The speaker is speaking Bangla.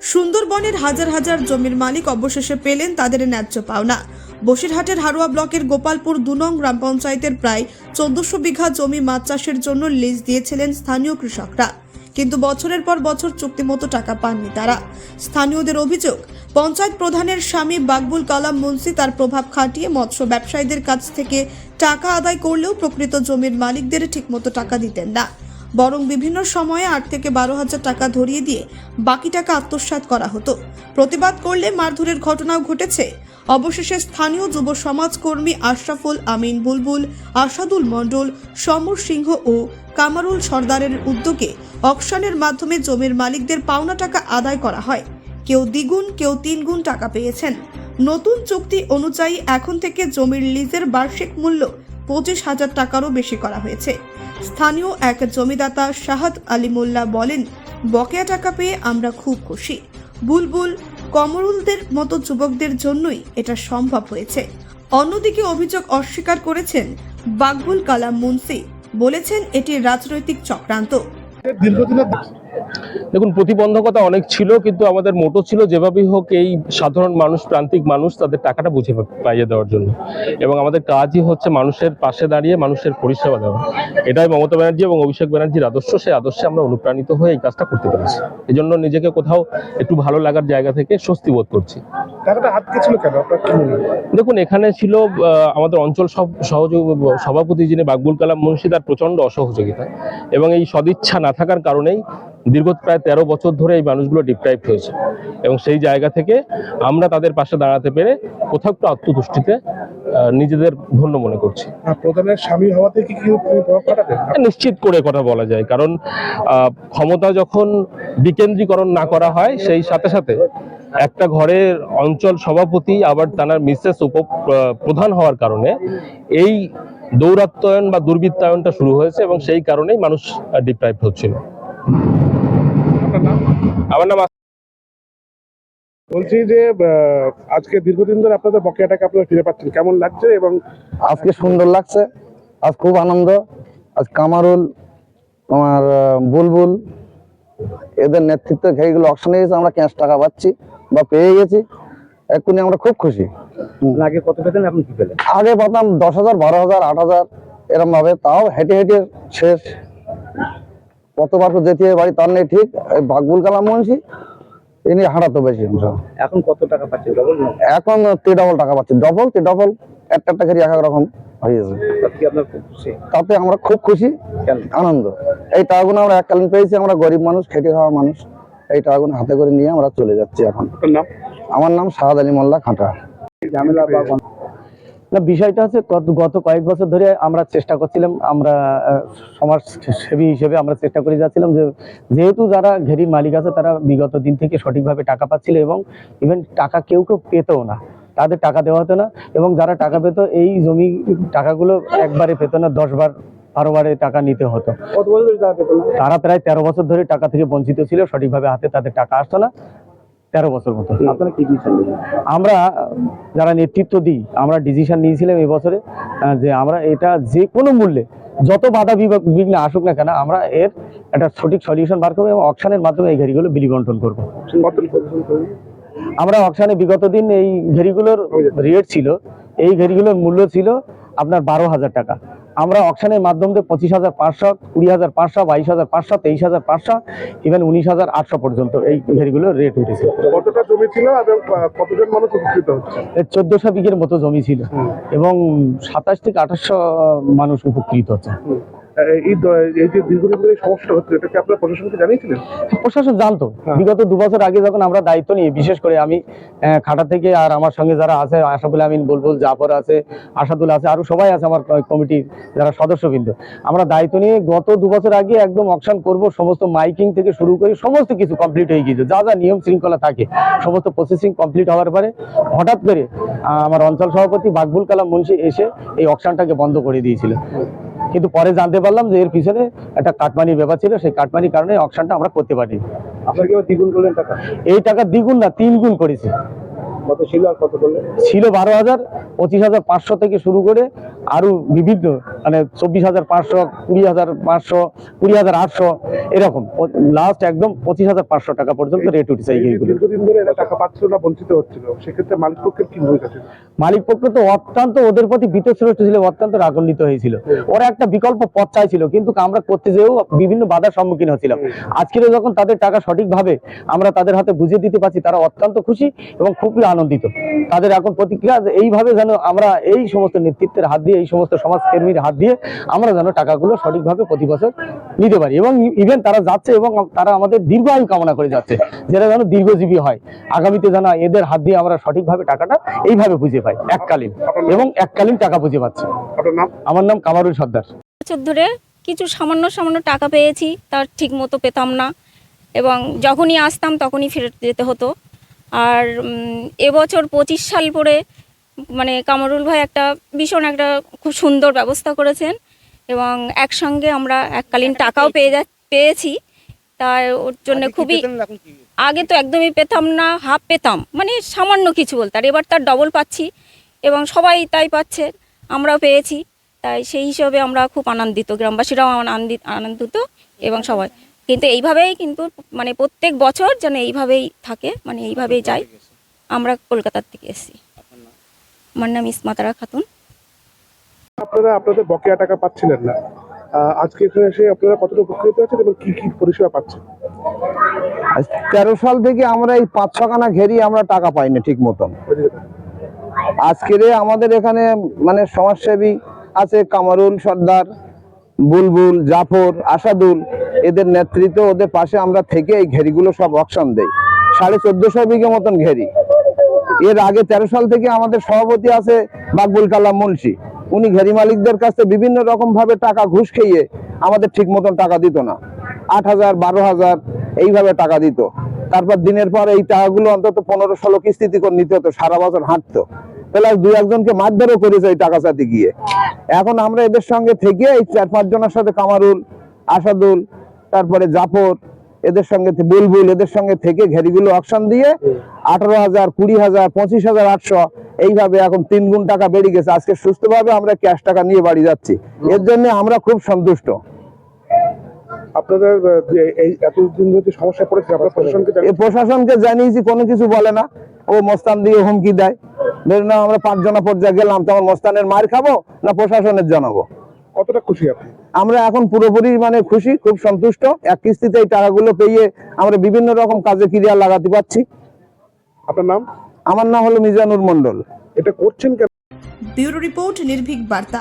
সুন্দরবনের হাজার হাজার জমির মালিক অবশেষে পেলেন তাদের ন্যায্য পাওনা। বসিরহাটের হারোয়া ব্লকের গোপালপুর দুনং গ্রাম পঞ্চায়েতের প্রায় চোদ্দশো বিঘা জমি মাছ চাষের জন্য লিজ দিয়েছিলেন স্থানীয় কৃষকরা। কিন্তু বছরের পর বছর চুক্তিমতো টাকা পাননি তারা। স্থানীয়দের অভিযোগ, পঞ্চায়েত প্রধানের স্বামী বাকবুল কালাম মুন্সি তার প্রভাব খাটিয়ে মৎস্য ব্যবসায়ীদের কাছ থেকে টাকা আদায় করলেও প্রকৃত জমির মালিকদের ঠিকমতো টাকা দিতেন না। বরং বিভিন্ন সময়ে আট থেকে বারো হাজার টাকা ধরিয়ে দিয়ে বাকি টাকা আত্মসাৎ করা হতো। প্রতিবাদ করলে মারধরের ঘটনাও ঘটেছে। অবশেষে স্থানীয় যুব সমাজকর্মী আশরাফুল আমিন বুলবুল, আসাদুল মণ্ডল, সমর সিংহ ও কামারুল সর্দারের উদ্যোগে অকশনের মাধ্যমে জমির মালিকদের পাওনা টাকা আদায় করা হয়। কেউ দ্বিগুণ, কেউ তিনগুণ টাকা পেয়েছেন। নতুন চুক্তি অনুযায়ী এখন থেকে জমির লিজের বার্ষিক মূল্য পঁচিশ হাজার টাকারও বেশি করা হয়েছে। স্থানীয় এক জমিদাতা শাহাদ আলী মোল্লা বলেন, বকেয়া টাকা পেয়ে আমরা খুব খুশি। বুলবুল, কমরুলদের মতো যুবকদের জন্যই এটা সম্ভব হয়েছে। অন্যদিকে অভিযোগ অস্বীকার করেছেন বাকবুল কালাম মুন্সি। বলেছেন, এটি রাজনৈতিক চক্রান্ত। দেখুন প্রতিবন্ধকতা অনেক ছিল কিন্তু আমাদের মোটো ছিল যেভাবেই হোক এই সাধারণ মানুষ প্রান্তিক মানুষ তাদের টাকাটা বুঝে পাইয়ে দেওয়ার জন্য। এবং আমাদের কাজই হচ্ছে মানুষের পাশে দাঁড়িয়ে মানুষের পরিষেবা দেওয়া। এটাই মমতা ব্যানার্জি এবং অভিষেক ব্যানার্জির আদর্শ সেই আদর্শে আমরা অনুপ্রাণিত হয়ে এই কাজটা করতে পেরেছি। এই জন্য নিজেকে কোথাও একটু ভালো লাগার জায়গা থেকে স্বস্তি বোধ করছি। দেখুন এখানে ছিল আমাদের অঞ্চল সব সহযোগ সভাপতি যিনি বাকবুল কালাম মুন্সি তার প্রচণ্ড অসহযোগিতা। এবং এই সদিচ্ছা না থাকার কারণেই দীর্ঘ প্রায় তেরো বছর ধরে এই মানুষগুলো ডিপ্রাইভ হয়েছে। এবং সেই জায়গা থেকে আমরা তাদের পাশে দাঁড়াতে পেরে কোথাও একটু আত্মতুষ্টিতে নিজেদের ধন্য মনে করছি। প্রধানের স্বামী হওয়াতে কি নিশ্চিত করে কথা বলা যায় কারণ ক্ষমতা যখন বিকেন্দ্রীকরণ না করা হয় সেই সাথে সাথে একটা ঘরের অঞ্চল সভাপতি আবার তার মিসেস উপ প্রধান হওয়ার কারণে এই দৌরাত্ময়ন বা দুর্বৃত্তায়নটা শুরু হয়েছে এবং সেই কারণেই মানুষ ডিপ্রাইভ হচ্ছিল। আপনার নাম? আমার নাম বলছি যে আজকে দীর্ঘদিন ধরে আপনাদের বকেয়া টাকা আপনারা ফিরে পাচ্ছেন। কেমন লাগছে এবং আজকে সুন্দর লাগছে। আজ খুব আনন্দ। আজ কামারুল তোমার বুলবুল এদের নেতৃত্বে ঘেরিগুলো অকশনে গেছে আমরা ক্যাশ টাকা পাচ্ছি বা পেয়ে গেছি। এক্ষুনি আমরা খুব খুশি। আগে কত পেতেন এখন কি পেলেন? আগে পাতাম দশ হাজার বারো হাজার আট হাজার এরম ভাবে তাও হেঁটে হেঁটে শেষ। কতবার যেতে হয় বাড়ি তার নেই ঠিক। বাকবুল কালাম মুন্সি ইনি হাঁটাতো বেশি এখন কত টাকা ডবল এখন তি ডবল টাকা পাচ্ছি। ডবল তি ডবল একটা একটা এক এক রকম হয়েছে তাতে আমরা খুব খুশি আনন্দ। এই টাকাগুলো আমরা এককালীন পেয়েছি আমরা গরিব মানুষ খেটে খাওয়া মানুষ। এই টাকাগুলো হাতে করে নিয়ে আমরা চলে যাচ্ছি এখন। আমার নাম শাহাদ আলী মোল্লা খাঁটা। ঝামেলা না বিষয়টা হচ্ছে গত কয়েক বছর ধরে আমরা চেষ্টা করছিলাম আমরা আহ, সমাজ সেবী হিসেবে আমরা চেষ্টা করে যাচ্ছিলাম যে যেহেতু যারা ঘেরির মালিক আছে তারা বিগত দিন থেকে সঠিকভাবে টাকা পাচ্ছিল এবং ইভেন টাকা কেউ কেউ পেতও না। তাদের টাকা দেওয়া হতো না এবং যারা টাকা পেত এই জমি টাকাগুলো একবারে পেত না দশ বার বারো বারে টাকা নিতে হতো? তারা প্রায় তেরো বছর ধরে টাকা থেকে বঞ্চিত ছিল সঠিকভাবে হাতে তাদের টাকা আসতো না। তেরো বছর মতো। আপনারা কি দিয়েছেন আমরা যারা নেতৃত্ব দিই আমরা ডিসিশন নিয়েছিলাম এই বছরে যে আমরা এটা যে কোনো মূল্যে যত বাধা বিঘ্ন আসুক না কেন আমরা এর একটা সঠিক সলিউশন বার করব এবং অকশনের মাধ্যমে এই ঘেরিগুলো বিলি বন্টন করব? আমরা অকশনে বিগত দিন এই ঘেরিগুলোর রেট ছিল এই ঘেরিগুলোর মূল্য ছিল আপনার বারো হাজার টাকা। আমরা অকশানের মাধ্যম দিয়ে পঁচিশ হাজার পাঁচশো কুড়ি হাজার পাঁচশো বাইশ হাজার পাঁচশো তেইশ হাজার পাঁচশো ইভেন উনিশ হাজার আটশো পর্যন্ত এই ভেরিগুলো রেট উঠেছে। কতটা জমি ছিল এবং কতজন মানুষ উপকৃত হচ্ছে? চোদ্দশো বিঘের মতো জমি ছিল এবং সাতাশ থেকে আঠাশশো মানুষ উপকৃত হচ্ছে। এই এই যে দীর্ঘদিন ধরে সমস্যা হচ্ছে এটা কি আপনার প্রশাসনকে জানিয়েছিলেন? প্রশাসন জানতো। হ্যাঁ। বিগত দু বছর আগে যখন আমরা দায়িত্ব নিয়ে বিশেষ করে আমি খাটা থেকে আর আমার সঙ্গে যারা আছে আশাফুল আমিন বুলবুল জাফর আছে আসাদুল আছে আরও সবাই আছে আমার কমিটির যারা সদস্যবৃন্দ। আমরা দায়িত্ব নিয়ে গত দু বছর আগে একদম অকশন করব সমস্ত মাইকিং থেকে শুরু করে সমস্ত কিছু কমপ্লিট হয়ে গিয়েছে। যা যা নিয়ম শৃঙ্খলা থাকে সমস্ত প্রসেসিং কমপ্লিট হওয়ার পরে হঠাৎ করে আমার অঞ্চল সভাপতি বাকবুল কালাম মুন্সি এসে এই অকশনটাকে বন্ধ করে দিয়েছিল। কিন্তু পরে জানতে পারলাম যে এর পিছনে একটা কাটমানির ব্যাপার ছিল সেই কাটমানির কারণে অকশনটা আমরা করতে পারি এই টাকা দ্বিগুণ না তিনগুণ করেছে। কত ছিল আর কত ছিল বারো হাজার পঁচিশ হাজার পাঁচশো থেকে শুরু করে আরও বিভিন্ন মানে চব্বিশ হাজার পাঁচশো কুড়ি হাজার পাঁচশো কুড়ি হাজার আটশো এরকম। লাস্ট একদম পঁচিশ হাজার পাঁচশো টাকা পর্যন্ত রেট উঠেছে এইগুলো দীর্ঘদিন ধরে এরা টাকা পাচ্ছিল না বঞ্চিত হচ্ছিল। সেক্ষেত্রে মালিক পক্ষের কি ভূমিকা ছিল? মালিক পক্ষ তো অত্যন্ত ওদের প্রতি বিতশ্রেষ্ঠ ছিল অত্যন্ত রাগান্বিত হয়েছিল। ওরা একটা বিকল্প পথ চাইছিল কিন্তু আমরা করতে যেও বিভিন্ন বাধার সম্মুখীন হচ্ছিলাম। আজকের যখন তাদের টাকা সঠিকভাবে আমরা তাদের হাতে বুঝিয়ে দিতে পারছি তারা অত্যন্ত খুশি এবং খুবই আনন্দিত। তাদের এখন প্রতিক্রিয়া এইভাবে যেন আমরা এই সমস্ত নেতৃত্বের হাত দিয়ে এই সমস্ত সমাজকর্মীর হাত দিয়ে আমরা যেন টাকাগুলো সঠিকভাবে প্রতি বছর নিতে পারি এবং ইভেন তারা যাচ্ছে এবং তারা আমাদের দীর্ঘায়ু কামনা করে যাচ্ছে যেটা যেন দীর্ঘজীবী হয়। আগামীতে যেন এদের হাত দিয়ে আমরা সঠিকভাবে টাকাটা এইভাবে বুঝে পাই এককালীন এবং এককালীন টাকা বুঝে পাচ্ছি। আমার নাম কামারুল সর্দার। বছর ধরে কিছু সামান্য সামান্য টাকা পেয়েছি তার ঠিক মতো পেতাম না এবং যখনই আসতাম তখনই ফেরত যেতে হতো। আর এবছর পঁচিশ সাল পরে মানে কামরুল ভাই একটা ভীষণ একটা খুব সুন্দর ব্যবস্থা করেছেন এবং একসঙ্গে আমরা এককালীন টাকাও পেয়ে যা পেয়েছি। তাই ওর জন্য খুবই আগে তো একদমই পেতাম না হাফ পেতাম। মানে সামান্য কিছু বলতে আর এবার তার ডবল পাচ্ছি এবং সবাই তাই পাচ্ছে আমরাও পেয়েছি। তাই সেই হিসাবে আমরা খুব আনন্দিত গ্রামবাসীরাও আনন্দিত আনন্দিত এবং সবাই। কিন্তু এইভাবেই কিন্তু মানে প্রত্যেক বছর যেন এইভাবেই থাকে মানে এইভাবেই যাই আমরা কলকাতার থেকে এসেছি। আমার নাম ইসমাতারা খাতুন। আপনারা আপনাদের বকেয়া টাকা পাচ্ছিলেন না। আজকে এখানে এসে আপনারা কতটা উপকৃত আছেন এবং কি কি পরিষেবা পাচ্ছেন? আজ তেরো সাল থেকে আমরা এই পাঁচ ছখানা ঘেরি আমরা টাকা পাইনি ঠিক মতন। আজকের আমাদের এখানে মানে সমাজসেবী আছে কামারুল সর্দার বুলবুল জাফর আসাদুল। এদের নেতৃত্ব ওদের পাশে আমরা থেকে এই ঘেরিগুলো সব অকশন দেই। সাড়ে চোদ্দশো বিঘে মতন ঘেরি। এর আগে তেরো সাল থেকে আমাদের সভাপতি আছে বাকবুল কালাম মুন্সি। উনি ঘেরি মালিকদের কাছে বিভিন্ন রকম ভাবে টাকা ঘুষ খেয়ে আমাদের ঠিক মতন টাকা দিত না। আট হাজার, বারো হাজার এইভাবে টাকা দিত। তারপর দিনের পর এই টাকাগুলো অন্তত পনেরো ষোলো কিস্তিতে করে নিতে হতো, সারা বছর হাঁটতো। প্লাস দুই একজনকে মারধরও করেছে এই টাকা চাতে গিয়ে। এখন আমরা এদের সঙ্গে থেকে এই চার পাঁচ জনের সাথে কামারুল, আসাদুল তারপরে জাফর এদের সঙ্গে বুলবুল এদের সঙ্গে থেকে ঘেরিগুলো অকশন দিয়ে আঠারো হাজার কুড়ি হাজার পঁচিশ হাজার আটশো এইভাবে এখন তিন গুণ টাকা বেড়ে গেছে। আজকে সুস্থভাবে আমরা ক্যাশ টাকা নিয়ে বাড়ি যাচ্ছি। এর জন্য আমরা খুব সন্তুষ্ট। আপনাদের এই এতদিন ধরে সমস্যা পড়েছে আপনারা প্রশাসনকে প্রশাসনকে জানিয়েছি কোনো কিছু বলে না। ও মস্তান দিয়ে হুমকি দেয়। ধরে না আমরা পাঁচজনা পর্যায়ে গেলাম তখন মস্তানের মার খাব না প্রশাসনের জানাব? কতটা খুশি আপনি? আমরা এখন পুরোপুরি মানে খুশি খুব সন্তুষ্ট। এক কিস্তিতে এই টাকাগুলো পেয়ে আমরা বিভিন্ন রকম কাজে ক্রিয়া লাগাতে পারছি। আপনার নাম? আমার নাম হলো মিজানুর মন্ডল এটা করছেন কেন? ব্যুরো রিপোর্ট নির্ভীক বার্তা।